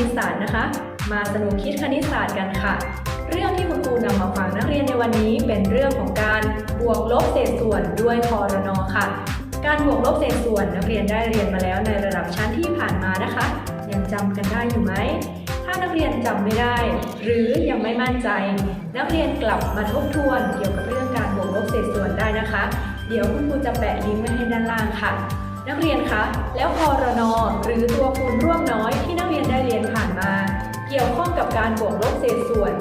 ณิตศาสตร์นะคะ มาสนุกคิดคณิตศาสตร์กันค่ะ เรื่องที่คุณครูนำมาฝากนักเรียนในวันนี้เป็นเรื่องของการบวกลบเศษส่วนด้วยคอรนอค่ะ การบวกลบเศษส่วนนักเรียนได้เรียนมาแล้วในระดับชั้นที่ผ่านมานะคะ ยังจำกันได้อยู่ไหมถ้านักเรียนจำไม่ได้ หรือยังไม่มั่นใจ นักเรียนกลับมาทบทวนเกี่ยวกับเรื่องการบวกลบเศษส่วนได้นะคะ เดี๋ยวคุณครูจะแปะลิงก์ไว้ให้ด้านล่างค่ะ นักเรียนคะ แล้วคอรนอหรือตัวคูณร่วมน้อยที่นักเรียนได้เรียนผ่านมา เกี่ยวข้องกับการบวกลบเศษส่วน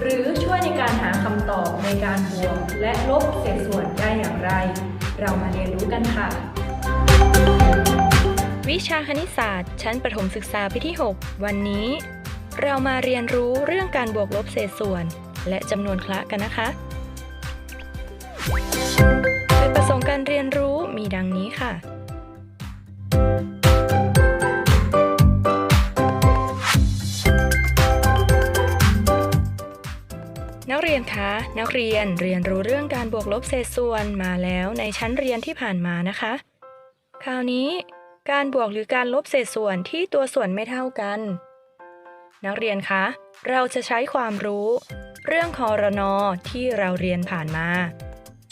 หรือช่วยในการหาคำตอบในการบวกและลบเศษส่วนได้อย่างไร เรามาเรียนรู้กันค่ะ วิชาคณิตศาสตร์ ชั้นประถมศึกษาปีที่ 6 วันนี้ เรามาเรียนรู้เรื่องการบวกลบเศษส่วน และจำนวนคละกันนะคะจุดประสงค์การเรียนรู้มีดังนี้ค่ะ นักเรียนคะนักเรียนเรียนรู้เรื่องการบวกลบเศษส่วนมาแล้วในชั้นเรียนที่ผ่านมานะคะ คราวนี้การบวกหรือการลบเศษส่วนที่ตัวส่วนไม่เท่ากัน นักเรียนคะ เราจะใช้ความรู้ เรื่องคอรนอที่เราเรียนผ่านมา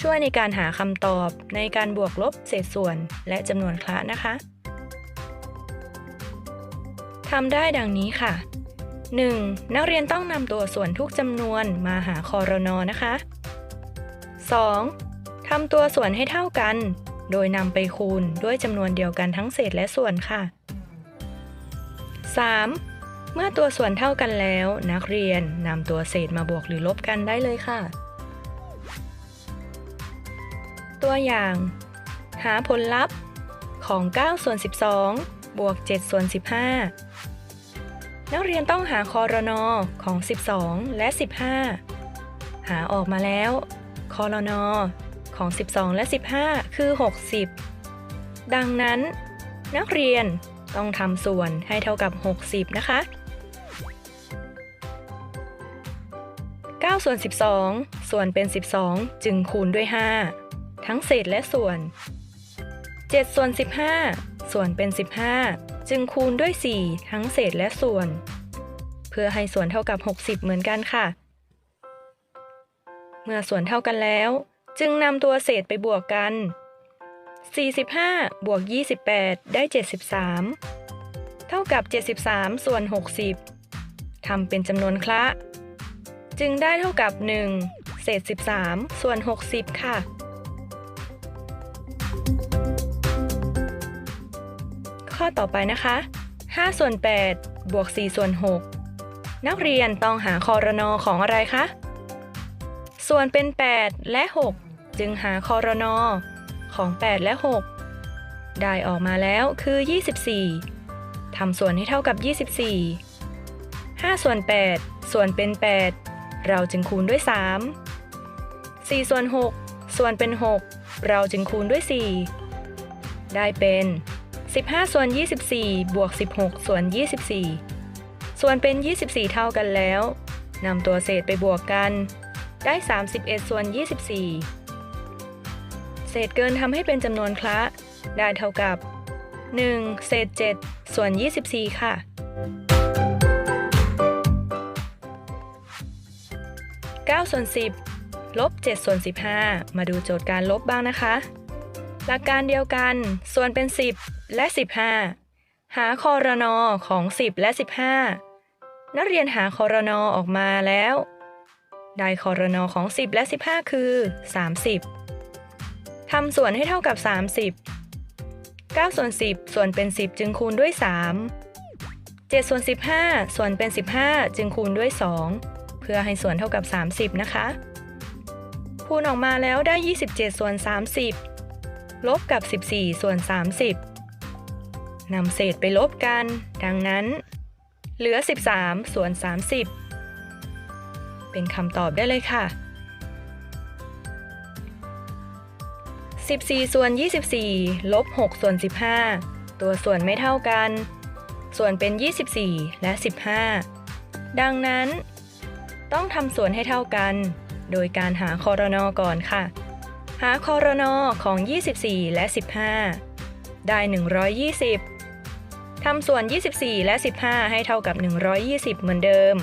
ช่วยในการหาคำตอบในการบวกลบเศษส่วนและจำนวนคละนะคะทำได้ดังนี้ค่ะ 1. นักเรียนต้องนำตัวส่วนทุกจำนวนมาหาคอรนอนะคะ 2. ทำตัวส่วนให้เท่ากัน โดยนำไปคูณด้วยจำนวนเดียวกันทั้งเศษและส่วนค่ะ 3. เมื่อตัวส่วนเท่ากันแล้ว นักเรียนนำตัวเศษมาบวกหรือลบกันได้เลยค่ะ ตัวอย่าง หาผลลัพธ์ของ 9 ส่วน 12 บวก 7 ส่วน 15 นักเรียนต้องหาคอรนอของ 12 และ 15 หาออกมาแล้วคอรนอของ 12 และ 15 คือ 60 ดังนั้น นักเรียนต้องทำส่วนให้เท่ากับ 60 นะคะ9ส่วน 12 ส่วนเป็น 12 จึงคูณด้วย 5 ทั้งเศษและส่วน 7 ส่วน 15 ส่วนเป็น 15 จึงคูณด้วย 4 ทั้งเศษและส่วน เพื่อให้ส่วนเท่ากับ 60 เหมือนกันค่ะ เมื่อส่วนเท่ากันแล้ว จึงนำตัวเศษไปบวกกัน 45 บวก 28 ได้ 73 เท่ากับ 73 ส่วน 60 ทำเป็นจำนวนคละ จึงได้เท่ากับ 1 เศษ 13 ส่วน 60 ค่ะ อต่อไปนะคะ 5 ส่วน 8 บวก 4 ส่วน 6 นักเรียนต้องหาคอรนอของอะไรคะ ส่วนเป็น 8 และ 6 จึงหาคอรนอของ 8 และ 6 ได้ออกมาแล้วคือ 24 ทำส่วนให้เท่ากับ 24 5 ส่วน 8 ส่วนเป็น 8 เราจึงคูณด้วย 3 4 ส่วน 6 ส่วนเป็น 6 เราจึงคูณด้วย 4 ได้เป็น 15 ส่วน 24 บวก 16 ส่วน 24 ส่วนเป็น 24 เท่ากันแล้วนำตัวเศษไปบวกกัน ได้ 31 ส่วน 24 เศษเกินทำให้เป็นจำนวนคละ ได้เท่ากับ 1 เศษ 7 ส่วน 24 ค่ะ 9 ส่วน 10 ลบ 7 ส่วน 15 มาดูโจทย์การลบบ้างนะคะ หลักการเดียวกัน ส่วนเป็น 10 และ 15 หาคอรนอของ 10 และ 15 นักเรียนหาคอรนอออกมาแล้ว ได้คอรนอของ 10 และ 15 คือ 30 ทำส่วนให้เท่ากับ 30 9ส่วน10 ส่วนเป็น 10 จึงคูณด้วย 3 7ส่วน15 ส่วนเป็น 15 จึงคูณด้วย 2 เพื่อให้ส่วนเท่ากับ 30 นะคะคูณออกมาแล้วได้ 27 ส่วน 30 ลบกับ 14 ส่วน 30 นำเศษไปลบกัน ดังนั้น เหลือ 13 ส่วน 30 เป็นคำตอบได้เลยค่ะ 14 ส่วน 24 ลบ 6 ส่วน 15 ตัวส่วนไม่เท่ากัน ส่วนเป็น 24 และ 15 ดังนั้น ต้องทำส่วนให้เท่ากัน โดยการหาคอรนอก่อนค่ะ หาคอรนอของ 24 และ 15 ได้ 120 ทำส่วน 24 และ 15 ให้เท่ากับ 120 เหมือนเดิม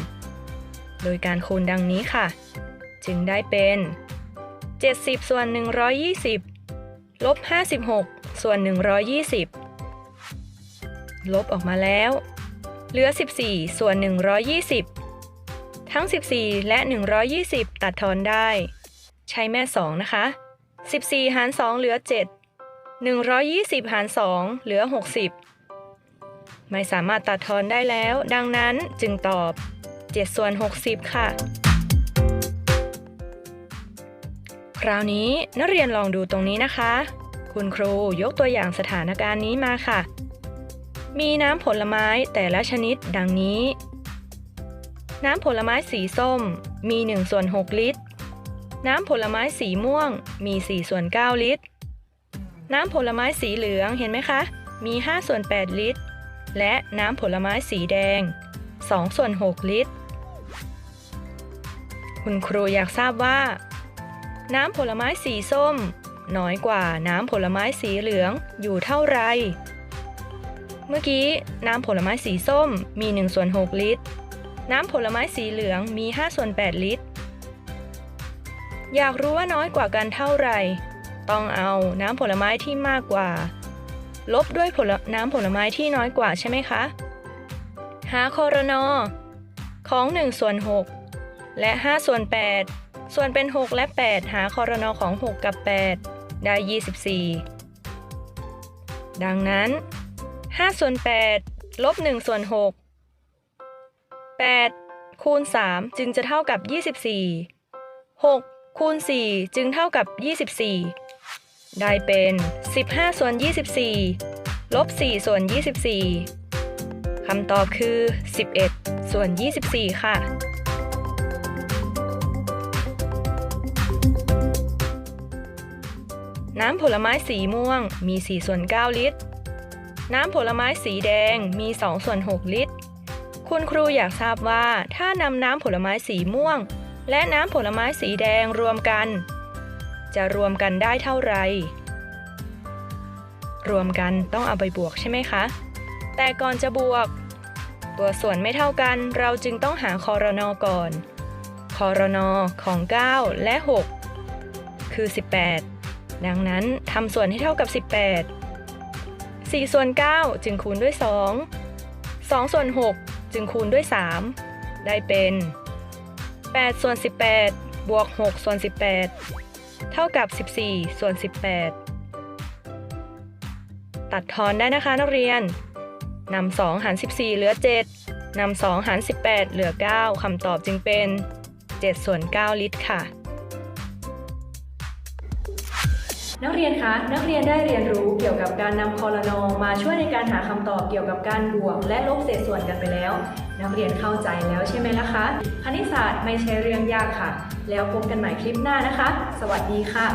โดยการคูณดังนี้ค่ะ จึงได้เป็น 70 ส่วน 120 ลบ 56 ส่วน 120 ลบออกมาแล้ว เหลือ 14 ส่วน 120ทั้ง 14 และ 120 ตัดทอนได้ ใช้แม่ 2 นะคะ 14 หาร 2 เหลือ 7 120 หาร 2 เหลือ 60 ไม่สามารถตัดทอนได้แล้ว ดังนั้นจึงตอบ 7 ส่วน 60 ค่ะ คราวนี้นักเรียนลองดูตรงนี้นะคะ คุณครูยกตัวอย่างสถานการณ์นี้มาค่ะ มีน้ำผลไม้แต่ละชนิดดังนี้ น้ำผลไม้สีส้มมี1ส่วน6ลิตร น้ำผลไม้สีม่วงมี 4 ส่วน 9 ลิตร น้ำผลไม้สีเหลืองเห็นไหมคะ มี 5 ส่วน 8 ลิตร และน้ำผลไม้สีแดง 2 ส่วน 6 ลิตร คุณครูอยากทราบว่า น้ำผลไม้สีส้ม น้อยกว่าน้ำผลไม้สีเหลืองอยู่เท่าไหรเมื่อกี้น้ำผลไม้สีส้มมี 1 ส่วน 6 ลิตร น้ำผลไม้สีเหลืองมี 5 ส่วน 8 ลิตร อยากรู้ว่าน้อยกว่ากันเท่าไหร่ ต้องเอาน้ำผลไม้ที่มากกว่า ลบด้วยผลน้ำผลไม้ที่น้อยกว่าใช่ไหมคะ หาคอรนอของ1ส่วน6และ5ส่วน8 ส่วนเป็น 6 และ 8 หาคอรนอของ 6 กับ 8 ได้ 24 ดังนั้น5ส่วน8ลบ1ส่วน6 8 คูณ 3 จึงจะเท่ากับ 24 6 คูณ 4 จึงเท่ากับ 24 ได้เป็น 15 ส่วน 24 ลบ 4 ส่วน 24 คำตอบคือ 11 ส่วน 24 ค่ะ น้ำผลไม้สีม่วงมี 4 ส่วน 9 ลิตร น้ำผลไม้สีแดงมี 2 ส่วน 6 ลิตร คุณครูอยากทราบว่าถ้านำน้ำผลไม้สีม่วง และน้ำผลไม้สีแดงรวมกัน จะรวมกันได้เท่าไหร่ รวมกันต้องเอาไปบวกใช่ไหมคะ แต่ก่อนจะบวก ตัวส่วนไม่เท่ากันเราจึงต้องหาคอรนอก่อนคอรนอของ 9 และ 6 คือ 18 ดังนั้นทำส่วนให้เท่ากับ 18 4 ส่วน 9 จึงคูณด้วย 2 2 ส่วน 6 จึงคูณด้วย 3 ได้เป็น 8ส่วน18 บวก6ส่วน18 เท่ากับ 14ส่วน18 ตัดทอนได้นะคะนักเรียนนำ2หาร14 เหลือ 7นำ2หาร18 เหลือ 9คำตอบจึงเป็น 7 ส่วน 9 ลิตรค่ะ นักเรียนคะนักเรียนได้เรียนรู้เกี่ยวกับการนำคอรนอมาช่วยในการหาคำตอบเกี่ยวกับการบวกและลบเศษส่วนกันไปแล้ว นักเรียนเข้าใจแล้วใช่ไหมล่ะคะ คณิตศาสตร์ไม่ใช่เรื่องยากค่ะ แล้วพบกันใหม่คลิปหน้านะคะ สวัสดีค่ะ